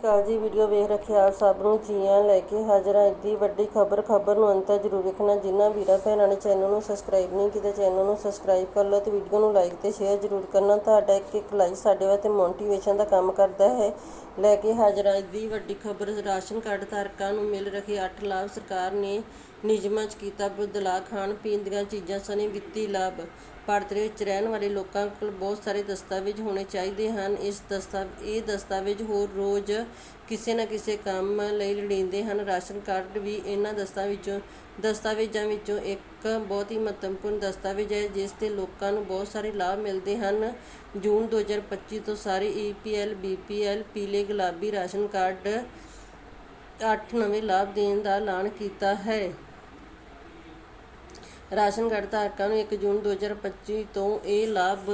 ਅਕਾਲ ਜੀ, ਵੀਡੀਓ ਵੇਖ ਰੱਖੇ ਆਪ ਸਭ ਨੂੰ, ਜੀਆਂ ਲੈ ਕੇ ਹਾਜ਼ਰ ਹਾਂ। ਇੱਡੀ ਵੱਡੀ ਖਬਰ ਖਬਰ ਨੂੰ ਅੰਤ ਤੱਕ ਜ਼ਰੂਰ ਵੇਖਣਾ। ਜਿਨ੍ਹਾਂ ਵੀਰਾਂ, ਭੈਣਾਂ ਨੇ ਚੈਨਲ ਨੂੰ ਸਬਸਕ੍ਰਾਈਬ ਨਹੀਂ ਕੀਤਾ ਚੈਨਲ ਨੂੰ ਸਬਸਕ੍ਰਾਈਬ ਕਰ ਲਓ ਤੇ ਵੀਡੀਓ ਨੂੰ ਲਾਈਕ ਤੇ ਸ਼ੇਅਰ ਜ਼ਰੂਰ ਕਰਨਾ। ਤੁਹਾਡਾ ਇੱਕ ਇੱਕ ਲਾਈਕ ਸਾਡੇ ਵਾਸਤੇ ਮੋਟੀਵੇਸ਼ਨ ਦਾ ਕੰਮ ਕਰਦਾ ਹੈ। ਲੈ ਕੇ ਹਾਜ਼ਰ ਹਾਂ ਇੱਡੀ ਵੱਡੀ ਖਬਰ, ਰਾਸ਼ਨ ਕਾਰਡ ਧਾਰਕਾਂ ਨੂੰ ਮਿਲ ਰਹੇ 8 ਲਾਭ ਸਰਕਾਰ ਨੇ ਨਿਯਮਾਂ 'ਚ ਕੀਤਾ ਬਦਲਾਅ। ਖਾਣ ਪੀਣ ਦੀਆਂ ਚੀਜ਼ਾਂ ਸਣੇ ਵਿੱਤੀ ਲਾਭ। ਭਾਰਤ ਦੇ ਵਿੱਚ ਰਹਿਣ ਵਾਲੇ ਲੋਕਾਂ ਕੋਲ ਬਹੁਤ ਸਾਰੇ ਦਸਤਾਵੇਜ਼ ਹੋਣੇ ਚਾਹੀਦੇ ਹਨ। ਇਸ ਦਸਤਾ, ਇਹ ਦਸਤਾਵੇਜ਼ ਹੋਰ ਰੋਜ਼ ਕਿਸੇ ਨਾ ਕਿਸੇ ਕੰਮ ਲਈ ਲੋੜੀਂਦੇ ਹਨ। ਰਾਸ਼ਨ ਕਾਰਡ ਵੀ ਇਹਨਾਂ ਦਸਤਾਵੇਜ਼ਾਂ ਦਸਤਾਵੇਜ਼ਾਂ ਵਿੱਚੋਂ ਇੱਕ ਬਹੁਤ ਹੀ ਮਹੱਤਵਪੂਰਨ ਦਸਤਾਵੇਜ਼ ਹੈ, ਜਿਸ ਤੇ ਲੋਕਾਂ ਨੂੰ ਬਹੁਤ ਸਾਰੇ ਲਾਭ ਮਿਲਦੇ ਹਨ। ਜੂਨ 2025 ਤੋਂ ਸਾਰੇ ਈਪੀਐਲ ਬੀਪੀਐਲ ਪੀਲੇ ਗੁਲਾਬੀ ਰਾਸ਼ਨ ਕਾਰਡ 8 ਨਵੇਂ ਲਾਭ ਦੇਣ ਦਾ ਐਲਾਨ ਕੀਤਾ ਹੈ। ਰਾਸ਼ਨ ਕਾਰਡ ਧਾਰਕਾਂ ਨੂੰ 1 ਜੂਨ 2025 ਤੋਂ ਇਹ ਲਾਭ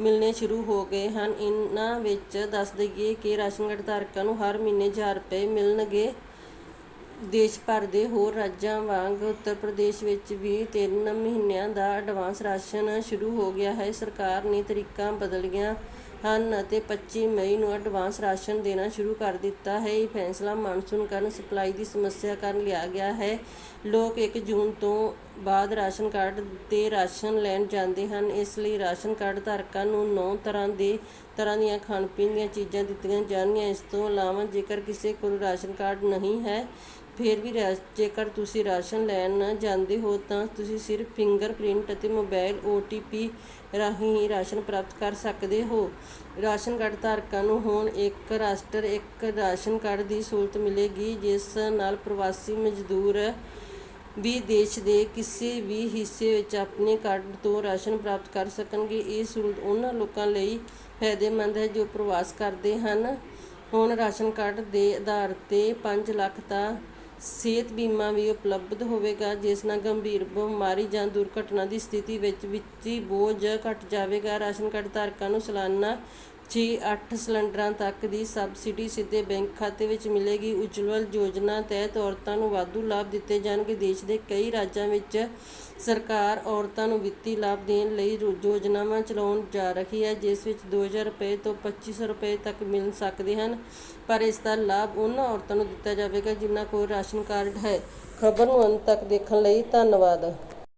ਮਿਲਣੇ ਸ਼ੁਰੂ ਹੋ ਗਏ ਹਨ। ਇਹਨਾਂ ਵਿੱਚ ਦੱਸ ਦਈਏ ਕਿ ਰਾਸ਼ਨ ਕਾਰਡ ਧਾਰਕਾਂ ਨੂੰ ਹਰ ਮਹੀਨੇ 1000 ਰੁਪਏ ਮਿਲਣਗੇ। ਦੇਸ਼ ਭਰ ਦੇ ਹੋਰ ਰਾਜਾਂ ਵਾਂਗ ਉੱਤਰ ਪ੍ਰਦੇਸ਼ ਵਿੱਚ ਵੀ 3 ਮਹੀਨਿਆਂ ਦਾ ਐਡਵਾਂਸ ਰਾਸ਼ਨ ਸ਼ੁਰੂ ਹੋ ਗਿਆ ਹੈ। ਸਰਕਾਰ ਨੇ ਤਰੀਕਾਂ ਬਦਲੀਆਂ ਹਨ ਅਤੇ 25 ਮਈ ਨੂੰ ਐਡਵਾਂਸ ਰਾਸ਼ਨ ਦੇਣਾ ਸ਼ੁਰੂ ਕਰ ਦਿੱਤਾ ਹੈ। ਇਹ ਫੈਸਲਾ ਮਾਨਸੂਨ ਕਾਰਨ ਸਪਲਾਈ ਦੀ ਸਮੱਸਿਆ ਕਾਰਨ ਲਿਆ ਗਿਆ ਹੈ। ਲੋਕ 1 ਜੂਨ ਤੋਂ ਬਾਅਦ ਰਾਸ਼ਨ ਕਾਰਡ ਤੇ ਰਾਸ਼ਨ ਲੈਣ ਜਾਂਦੇ ਹਨ। ਇਸ ਲਈ ਰਾਸ਼ਨ ਕਾਰਡ ਧਾਰਕਾਂ ਨੂੰ 9 ਤਰ੍ਹਾਂ ਦੇ ਤਰ੍ਹਾਂ ਦੀਆਂ ਖਾਣ ਪੀਣ ਦੀਆਂ ਚੀਜ਼ਾਂ ਦਿੱਤੀਆਂ ਜਾਣਗੀਆਂ। ਇਸ ਤੋਂ ਇਲਾਵਾ ਜੇਕਰ ਕਿਸੇ ਕੋਲ ਰਾਸ਼ਨ ਕਾਰਡ ਨਹੀਂ ਹੈ, ਫਿਰ ਵੀ ਰਾ- ਜੇਕਰ ਤੁਸੀਂ ਰਾਸ਼ਨ ਲੈਣ ਜਾਂਦੇ ਹੋ ਤਾਂ ਤੁਸੀਂ ਸਿਰਫ ਫਿੰਗਰਪ੍ਰਿੰਟ ਅਤੇ ਮੋਬਾਈਲ OTP ਰਾਹੀਂ ਹੀ ਰਾਸ਼ਨ ਪ੍ਰਾਪਤ ਕਰ ਸਕਦੇ ਹੋ। ਰਾਸ਼ਨ ਕਾਰਡ ਧਾਰਕਾਂ ਨੂੰ ਹੁਣ ਇੱਕ ਰਾਸ਼ਟਰ, ਇੱਕ ਰਾਸ਼ਨ ਕਾਰਡ ਦੀ ਸਹੂਲਤ ਮਿਲੇਗੀ, ਜਿਸ ਨਾਲ ਪ੍ਰਵਾਸੀ ਮਜ਼ਦੂਰ ਵੀ ਦੇਸ਼ ਦੇ ਕਿਸੇ ਵੀ ਹਿੱਸੇ ਵਿੱਚ ਆਪਣੇ ਕਾਰਡ ਤੋਂ ਰਾਸ਼ਨ ਪ੍ਰਾਪਤ ਕਰ ਸਕਣਗੇ। ਇਹ ਸਹੂਲਤ ਉਹਨਾਂ ਲੋਕਾਂ ਲਈ ਫਾਇਦੇਮੰਦ ਹੈ ਜੋ ਪ੍ਰਵਾਸ ਕਰਦੇ ਹਨ। ਹੁਣ ਰਾਸ਼ਨ ਕਾਰਡ ਦੇ ਆਧਾਰ ਤੇ 5 ਲੱਖ ਦਾ ਸਿਹਤ ਬੀਮਾ ਵੀ ਉਪਲਬਧ ਹੋਵੇਗਾ, ਜਿਸ ਨਾਲ ਗੰਭੀਰ ਬਿਮਾਰੀ ਜਾਂ ਦੁਰਘਟਨਾ ਦੀ ਸਥਿਤੀ ਵਿੱਚ ਵਿੱਤੀ ਬੋਝ ਘਟ ਜਾਵੇਗਾ। ਰਾਸ਼ਨ ਕਾਰਡ ਧਾਰਕਾਂ ਨੂੰ ਸਲਾਨਾ 6-8 ਸਿਲੰਡਰਾਂ ਤੱਕ ਦੀ ਸਬਸਿਡੀ ਸਿੱਧੇ ਬੈਂਕ ਖਾਤੇ ਵਿੱਚ ਮਿਲੇਗੀ। ਉਜਵਲ ਯੋਜਨਾ ਤਹਿਤ ਔਰਤਾਂ ਨੂੰ ਵਾਧੂ ਲਾਭ ਦਿੱਤੇ ਜਾਣਗੇ। ਦੇਸ਼ ਦੇ ਕਈ ਰਾਜਾਂ ਵਿੱਚ ਸਰਕਾਰ ਔਰਤਾਂ ਨੂੰ ਵਿੱਤੀ ਲਾਭ ਦੇਣ ਲਈ ਯੋਜਨਾਵਾਂ ਚਲਾਉਣ ਜਾ ਰਹੀ ਹੈ, ਜਿਸ ਵਿੱਚ 2000 ਰੁਪਏ ਤੋਂ 2500 ਰੁਪਏ ਤੱਕ ਮਿਲ ਸਕਦੇ ਹਨ। ਪਰ ਇਸ ਦਾ ਲਾਭ ਉਹਨਾਂ ਔਰਤਾਂ ਨੂੰ ਦਿੱਤਾ ਜਾਵੇਗਾ ਜਿਨ੍ਹਾਂ ਕੋਲ ਰਾਸ਼ਨ ਕਾਰਡ ਹੈ। ਖਬਰ ਨੂੰ ਅੰਤ ਤੱਕ ਦੇਖਣ ਲਈ ਧੰਨਵਾਦ।